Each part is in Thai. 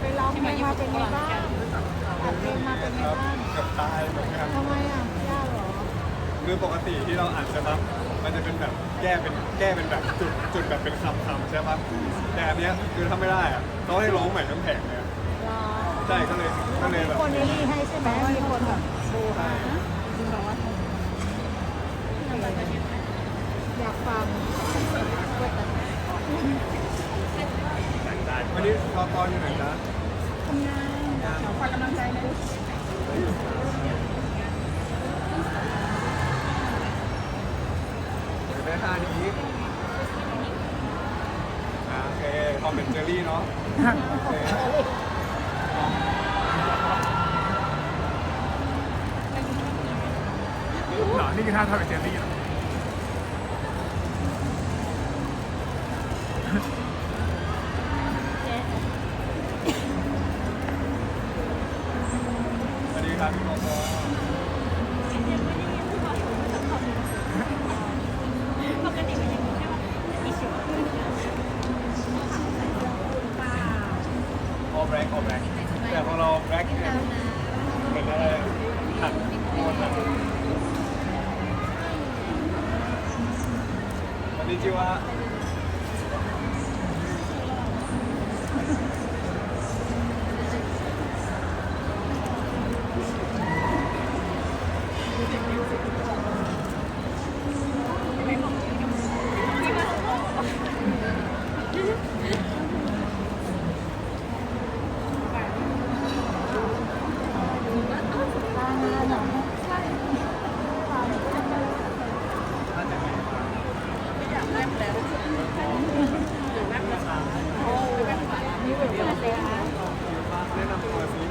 ไปร้องเพลงมาเป็นไงบ้างอัดเพลงมาเป็นไงบ้างกับตายเหมือนกันทำไมอะยากเหรอคือปกติที่เราอ่านใช่ปะมันจะเป็นแบบแก้เป็นแก้เป็นแบบจุดจุดแบบเป็นคำคำใช่ปะแต่อันเนี้ยคือถ้าไม่ได้อะต้องให้ร้องใหม่ทั้งแผงเลยอะใช่ก็เลยก็เลยมีแบบคนนนี่ให้ใช่ไหมมีคนแบบดูใช่อยากฟัง วันนี้พอตอนอยู่ไหนจ๊ะทำงานขอความกำลังใจนะเดี๋ยวได้ท่านี้อ่าโอเคความเป็นเจอรี่เนาะโอเคเหรอนี่คือท่าทำเป็น ครับพี่โมโม ปกติมันยังมีแค่ว่ามีสิวขึ้น ออแบล็กออแบล็กแต่พอเราแบล็กเนี่ยเหมือนอะไรถักโคนถักวันนี้ชื่อว่า แนะนำตัวสิ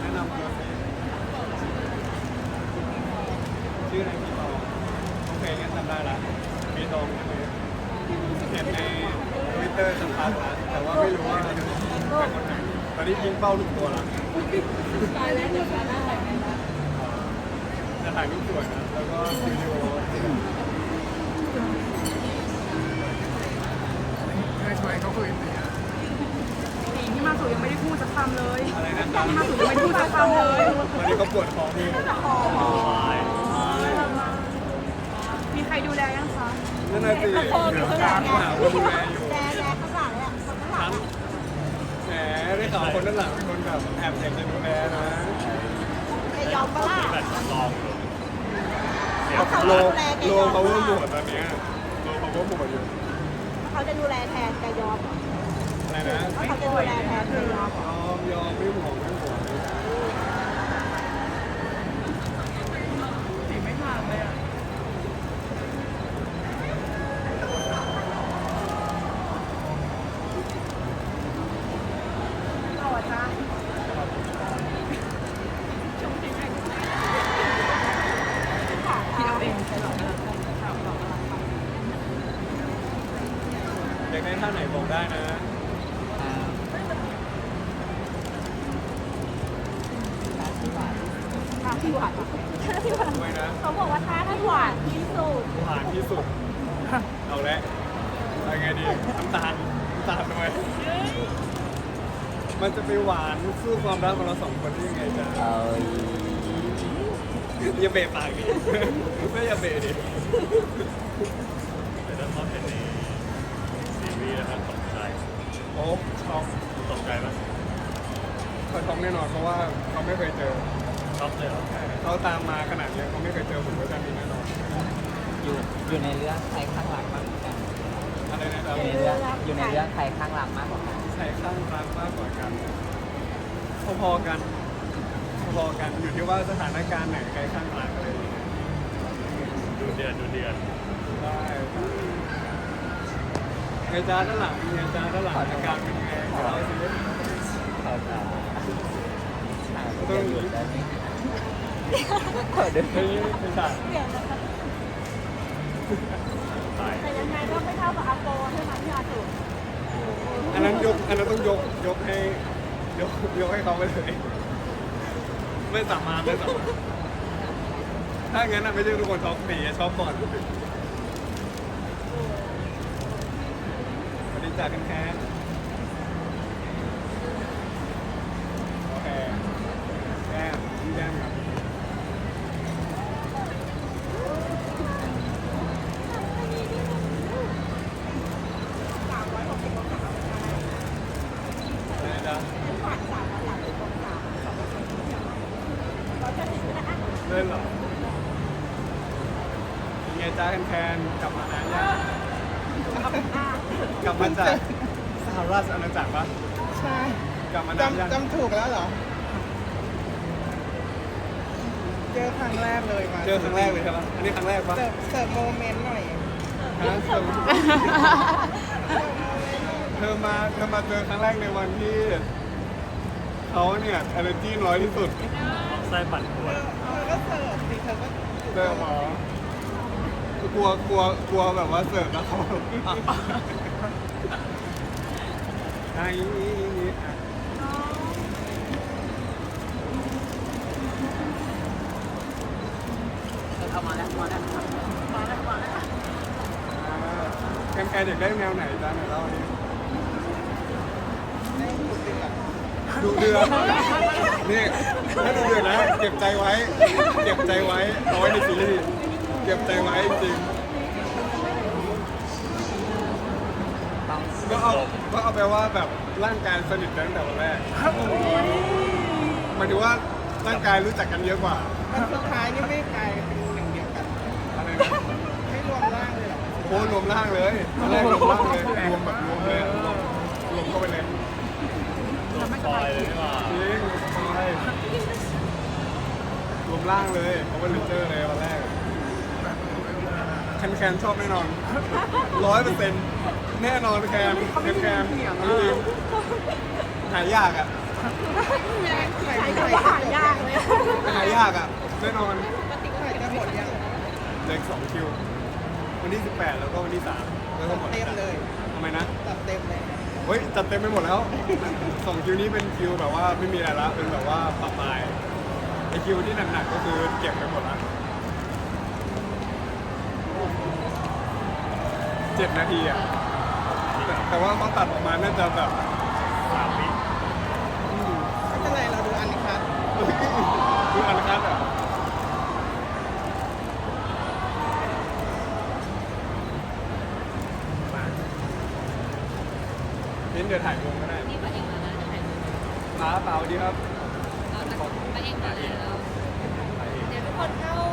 แนะนำตัวสิชื่ออะไรพี่ตองโอเคงั้นจำได้ละพี่ตองใช่ไหมเห็นในทวิตเตอร์สักพักแล้วแต่ว่าไม่รู้ว่าเป็นคนไหน ตอนนี้ยิงเป้าลูกตัวแล้วจะถ่ายรูปสวยนะแล้วก็วิดีโอไม่ช่วยเขาคุยสิอะปีที่มาสู่ยังไม่ได้พูดสักคำเลยอะไรนะครับมาสู่ยังไม่ได้พูดสักคำเลยวันนี้เขาปวดท้องอยู่มีใครดูแลยังคะนั่นน่ะสิโคมอยู่ข้างหลังหาคนดูแลอยู่ ได้ข่าวคนด้านหลังเป็นคนแบบแอบอยากจะดูแลนะจะยอมปะล่ะโลโลเขาว่าหมดตอนเนี้ยโลเขาว่าหมดอยู่เขาจะดูแลแทนจะยอมอะไรนะเขาจะดูแลแทนจะยอมยอมยอมไม่ห่วงไม่ห่วง สีไม่ผ่านเลยอะ เราอะจ้า ได้นะท่าที่หวานท่าที่หวานด้วยนะเขาบอกว่าท่าที่หวานที่สุดหวานที่สุด เอาละเอาไงดีน้ำตาลน้ำตาลด้วยมันจะไปหวานสู้ความรักของเราสองคนได้ยังไงจ๊ะเอ้ยอย่าเบะปากดิไม่อย่าเบะดิแต่ถ้าเขาเห็นในซีรีส์นะครับตกใจโอ้ช็อกตกใจไหมเขาช็อกแน่นอนเพราะว่าเขาไม่เคยเจอช็อกเลยเหรอเขาตามมาขนาดนี้เขาไม่เคยเจอผมเวอร์ชันนี้แน่นอนอยู่อยู่ในเรื่องใครข้างหลังมากกว่ากันอะไรนะครับอยู่ในเรื่องอยู่ในเรื่องใครข้างหลังมากกว่ากันใส่ข้างรักมากกว่ากันพอๆกันพอๆกันอยู่ที่ว่าสถานการณ์ไหนใครข้างรักอะไรอย่างเงี้ยดูเดือดดูเดือดได้ ไงจ้าด้านหลังไงจ้าด้านหลังอาการเป็นไงเราสิเขาจะอ่าเดี๋ยวหยุดได้ไหมเอเดี๋ยวเฮ้ยเป็นฉากเปลี่ยนนะคะแต่ยังไงก็ไม่เท่ากับอาโปใช่ไหมที่อาถูกอันนั้นยกอันนั้นต้องยกยกให้ยกยกให้เขาไปเลยไม่สามารถไม่สามารถถ้างั้นไม่ใช่ทุกคนช็อกตีช็อกก่อนสวัสดี จากกันแค้นโอเคแก้มยิ้มแก้มครับอะไรจ๊ะเล่นเหรอเป็นไงจ้าแคนๆกลับมานานยังกลับมา จากสหราชอาณาจักรปะใช่กลับมานานยังจำจำถูกแล้วเหรอ เจอครั้งแรกเลยมาเจอครั้งแรกเลยใช่ปะอันนี้ครั้งแรกปะเสิร์ฟเสิร์ฟโมเมนต์หน่อยฮะเธอเธอมาเธอมาเจอครั้งแรกในวันที่เขาเนี่ย energy น้อยที่สุดไส้ปั่นป่วนเธอก็เสิร์ฟสิเธอก็เจอหมอกลัวกลัวกลัวแบบว่าเสิร์ฟแล้วเขา แบบอะอย่างนี้อย่างนี้อะเอามาแล้วมาแล้วอ่าแกนแกนอยากได้แนวไหนจ้าไหนเล่าดิดูเดือดดูเดือดนี่ถ้าดูเดือดนะเก็บใจไว้ เก็บใจไว้เอาไว้ในซีรีส์เก็บใจไว้จริงต้องก็เอา ก็เอาไปว่าแบบร่างกายสนิทกันตั้งแต่วันแรกหมายถึงว่าร่างกายรู้จักกันเยอะกว่าวันสุดท้ายนี่ไม่กลายเป็นหนึ่งเดียวกันอะไรนะไม่รวมร่างเลยเหรอโอ้รวมร่างเลยตอนแรกรวมร่างเลยรวมแบบรวมเลยรวมรวมเข้าไปเลยโดนซอยเลยนี่หว่าจริงใช่รวมร่างเลยเขาเป็นเลนเจอร์เลยวันแรก แคนแคนชอบแน่นอนร้อยเปอร์เซ็นต์แน่นอนแคนแคนแคนจริงหายากอะใช้คำว่าหายากเลยหายากอะแน่นอนใส่จะหมดยังเหลืออกสองคิว วันที่18แล้วก็วันที่3แล้วก็หมดเต็มเลยทำไมนะตัดเต็มเลยเฮ้ยจัดเต็มไปหมดแล้วสองคิวนี้เป็นคิวแบบว่าไม่มีอะไรละเป็นแบบว่าปรับปลายไอคิวที่หนักๆก็คือเก็บไปหมดละ เจ็ดนาทีอะแต่แต่ว่าต้องตัดออกมาน่าจะแบบสามวิอืมไม่เป็นไรเราดูอันนี้ครับคืออันคัดอะมาพินเดี๋ยวถ่ายวงก็ได้นี่ประเองมาแล้วถ่ายรูปพาเปล่าดีครับ เราจะประเองมาแล้วเดี๋ยวทุกคนเข้ามา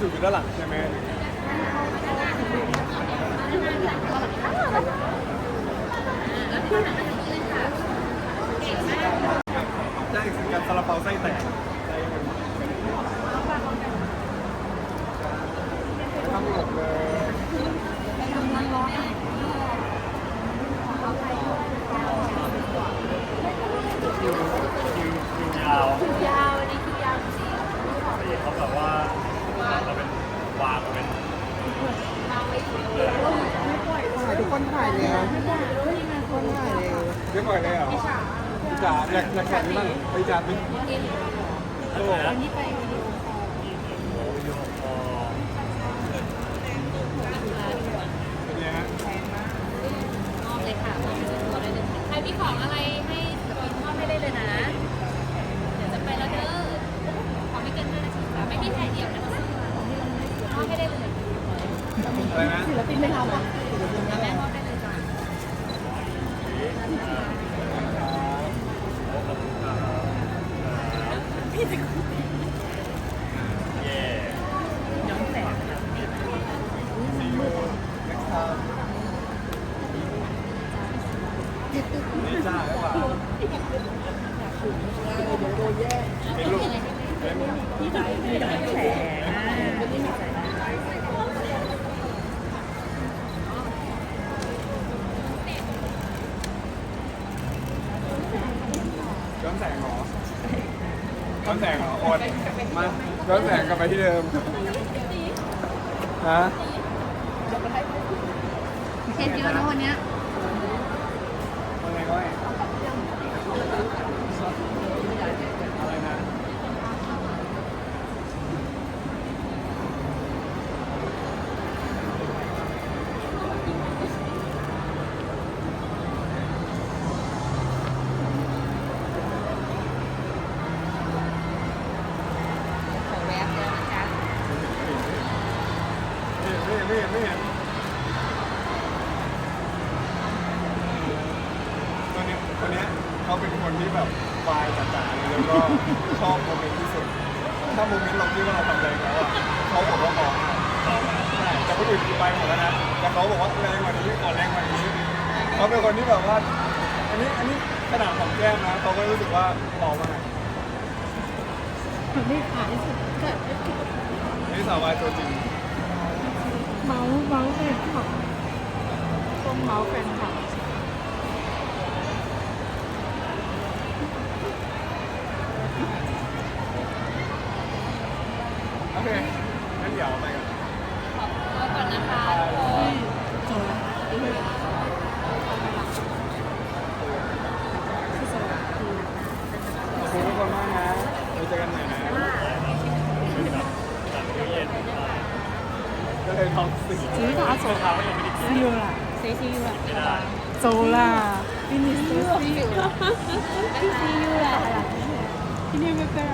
สู่อยู่ด้านหลังใช่ไหมได้คือการซาลาเปาไส้แตก เรียกปล่อยเลยเหรอพี่จ๋าอยากอยากแข่งนี่บ้างไปจ๋าไปกินโอ้โหวันนี้ไปวิดีโอคอลโอ้ยพอเป็นไงฮะมอบเลยค่ะมอบเป็นตัวได้เลยค่ะใครมีของอะไรให้สปอนมอบให้ได้เลยนะ เดี๋ยวจะไปแล้วเด้อขอไม่เกินห้านาทีค่ะไม่มีแค่เดียวนะคะมอบให้ได้เลยอะไรนะศิลปินไม่ทำอะ แม่มอบได้เลยจ้ะ เย่ นี่จ้าหรือเปล่าเป็นลูกเป็นย้อนแสงเหรอย้อน แสงเหรออดมาย้อนแสงกลับไปที่เดิมฮะเทนเยอะนะวันเนี้ย อะไรก้อยอะไรนะ ขอแวบเดียวนะจ๊ะ ไม่ไม่ไม่ไม่เห็นตัวนี้คนนี้ย เป็นคนที่แบบวายจ๋าๆเลยแล้วก็ชอบโมเมนต์ที่สุด ถ้าโมเมนต์เราคิดว่าเราทำแรงแล้วอะเขาบอกว่าพอใช่แต่คนอื่นไปหมดแล้วนะแต่เขาบอกว่าแรงกว่านี้ขอนแรงกว่านี้เขาเป็นคนที่แบบว่า อันนี้อันนี้ขนาดของแก้มนะเขาก็รู้สึกว่าพอมากไม่ขายสุดเกิดนี่สาววายตัวจริงเมาส์เมาส์แฟนคลับต้องเมาส์แฟนคลับ โอเคงั้นเดี๋ยวไปกัน ขอตัวก่อนนะคะทุกคน ขอบคุณทุกคนมากนะไว้เจอกันใหม่นะ ตัดตู้เย็นมา ก็เลยท้องเสีย ซื้อขาสด เช้ายังไม่ได้กิน ซิวล่ะเซซิวล่ะไม่ได้โซล่าฟินิสซิวซิวซิวล่ะที่นี่ไม่เป็น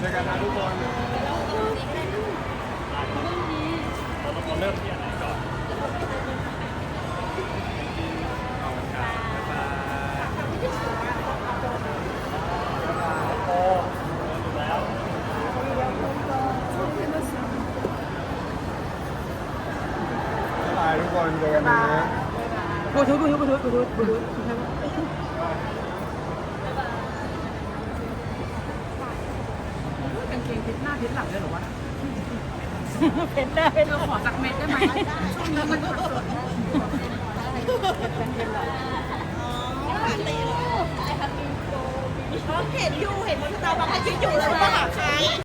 เจอกันนะทุกคนเราต้องเริ่มที่อันไหนก่อน ขอบคุณครับบ๊ายบาย โอ้ดูแล้ว บ๊ายบายทุกคนเจอกันนะบลูทูธบลูทูธบลูทูธบลูทูธบลูทูธกางเกงพิษหน้าพิษหลังเลยหรอวะเพชรได้เราขอสักเม็ดได้ไหมช่วงนี้มันสับสนเป็นเพชรหรอเห็นอยู่ เห็นบนสตาร์บัคคิดอยู่เลยว่าหาใคร